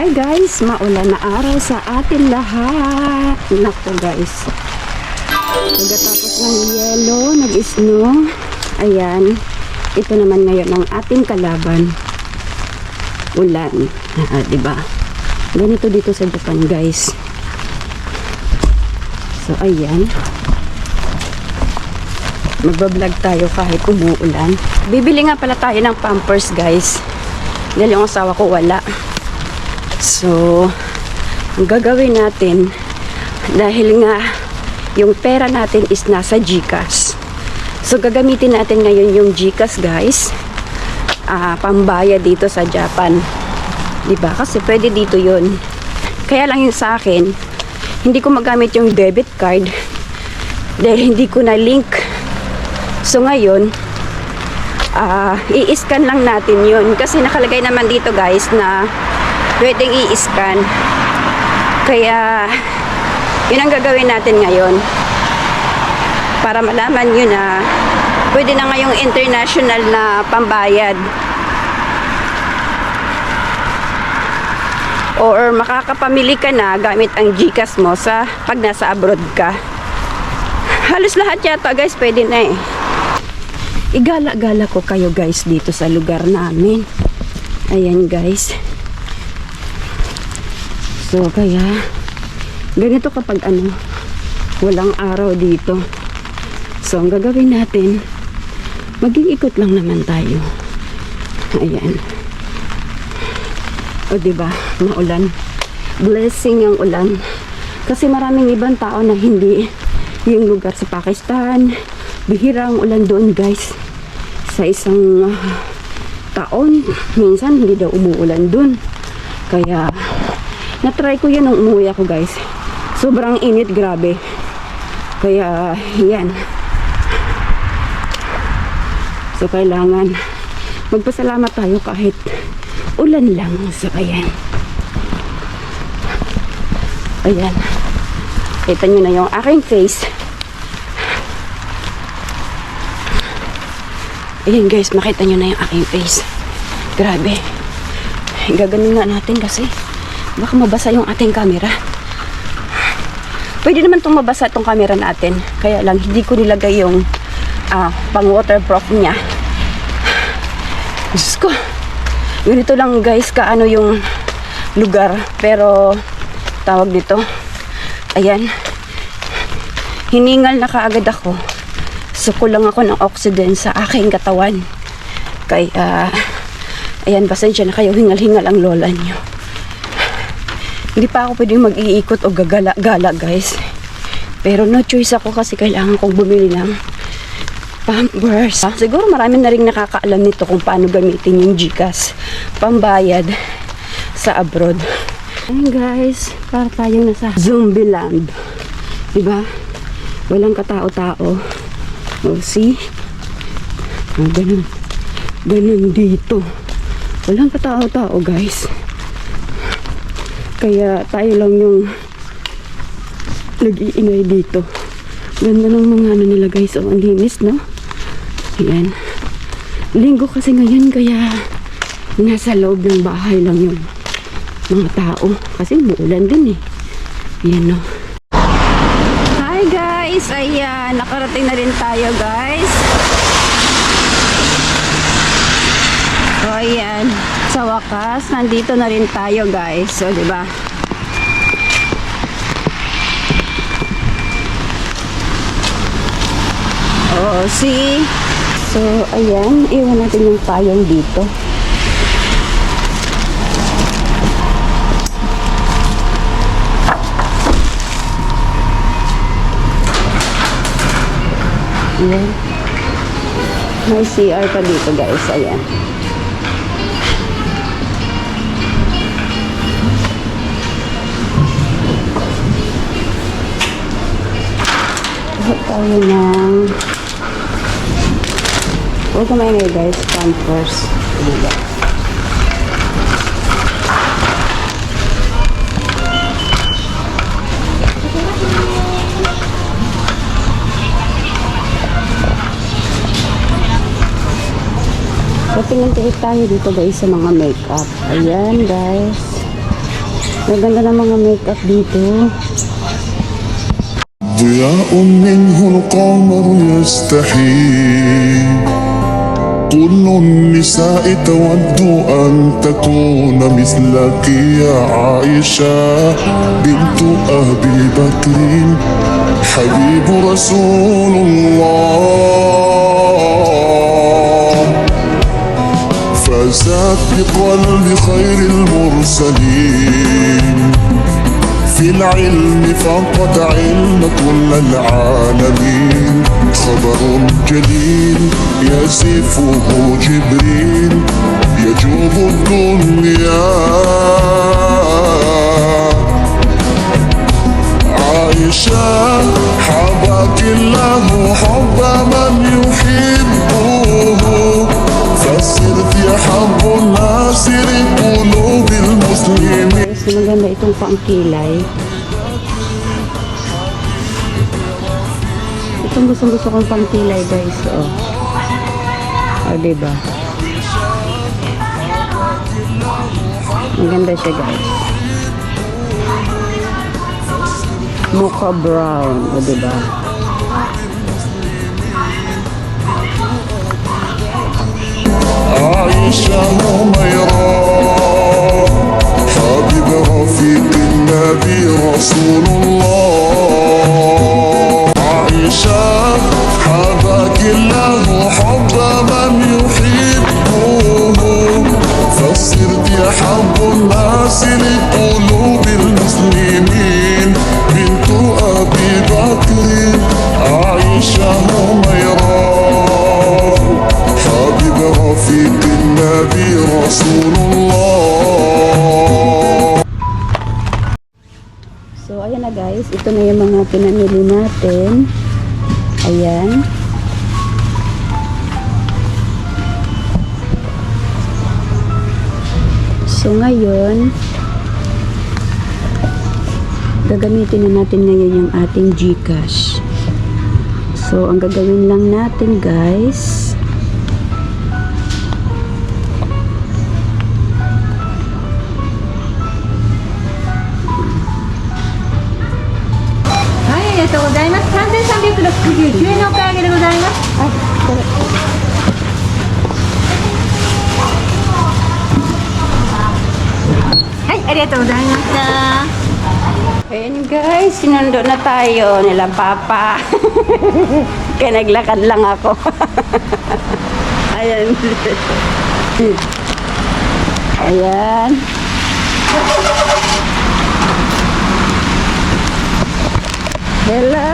Hi guys, maulan na araw sa atin lahat. Nako guys. Pagkatapos ng yelo, nag-snow. Ayan. Ito naman ngayon ang ating kalaban. Ulan. Ah, 'di ba? Ganito dito sa Japan, guys. So, ayan. Magbablog tayo kahit umuulan. Bibili nga pala tayo ng pampers, guys. Dahil yung asawa ko wala. So, ang gagawin natin, dahil nga yung pera natin is nasa GCash. So, gagamitin natin ngayon yung GCash, guys. Ah, pambaya dito sa Japan. ba? Kasi pwede dito 'yon. Kaya lang yung sa akin, hindi ko magamit yung debit card dahil hindi ko na link. So ngayon, ah i-scan lang natin 'yon kasi nakalagay naman dito guys na pwedeng i-scan. Kaya yun ang gagawin natin ngayon para malaman nyo na pwede na ngayong international na pambayad or makakapamili ka na gamit ang GCash mo sa pag nasa abroad ka. Halos lahat yata guys pwede na eh. Igala-gala ko kayo guys dito sa lugar namin. Ayan guys. So kaya ganito kapag ano walang araw dito. So ang gagawin natin maging ikot lang naman tayo. Ayan. O di ba? Maulan. Blessing ang ulan. Kasi maraming ibang tao na hindi yung lugar sa Pakistan. Bihira ang ulan doon, guys. Sa isang ah, taon, minsan hindi daw umuulan doon. Kaya na-try ko yan nung umuwi ako, guys. Sobrang init, grabe. Kaya, yan. So, kailangan magpasalamat tayo kahit ulan lang. So, ayan. Ayan. Kita nyo na yung aking face. Ayan guys, makita nyo na yung aking face. Grabe. Gaganon nga natin kasi baka mabasa yung ating camera. Pwede naman itong mabasa itong camera natin. Kaya lang, hindi ko nilagay yung ah, pang waterproof niya. Diyos ko. Ganito lang guys, kaano yung lugar. Pero, tawag dito. Ayan. Hiningal na kaagad ako. So, kulang ako ng oxygen sa aking katawan. Kaya, ayan, pasensya na kayo. Hingal-hingal ang lola niyo. Hindi pa ako pwedeng mag-iikot o gagala-gala, guys. Pero no choice ako kasi kailangan kong bumili ng Pampers. Ah, siguro marami na rin nakakaalam nito kung paano gamitin yung GCash pambayad sa abroad. Ayun guys, para tayong nasa zombie land. Diba? Walang katao-tao. O, see? Ah, ganun. Ganun dito. Walang katao-tao guys. Kaya tayo lang yung nag-iingay dito. Ganda ng mga ano nila guys. Oh, ang linis, no? Ayan. Linggo kasi ngayon kaya nasa loob ng bahay lang yung mga tao. Kasi muulan din eh. Ayan, no? Hi guys! Ayan, nakarating na rin tayo guys. So ayan, sa wakas, nandito na rin tayo guys. So, di ba? Oo, see? So, ayan, iwan natin yung payong dito. Ayan. May CR pa dito guys, ayan. Huwag tayo ng Huwag kumain ngayon guys, pampers. Diba? So, tingin-tingin tayo dito guys sa mga makeup. Ayan guys. Maganda ng mga makeup dito. ضياء منه القمر يستحيل كل النساء تود أن تكون مثلك يا عائشة بنت أبي بكر. حبيب رسول الله. فازت بقلب خير المرسلين. في العلم فقد علم كل العالمين. خبر جليل يصفه جبريل. So maganda itong paangkilay. Itong gustong gusto kong pangkilay guys. Oh. Oh, diba? Maganda siya guys. Mocha brown. O, oh, diba? Oh, you Ito na yung mga pinamili natin. Ayan. So, ngayon, gagamitin na natin ngayon yung ating Gcash. So, ang gagawin lang natin guys, とうございます。3369円のお買い上げでございます。はい、ありがとうございました。 Ayan guys, sinundo na tayo nila papa. Kaya naglakad lang ako. Ayan. Ayan. Hello.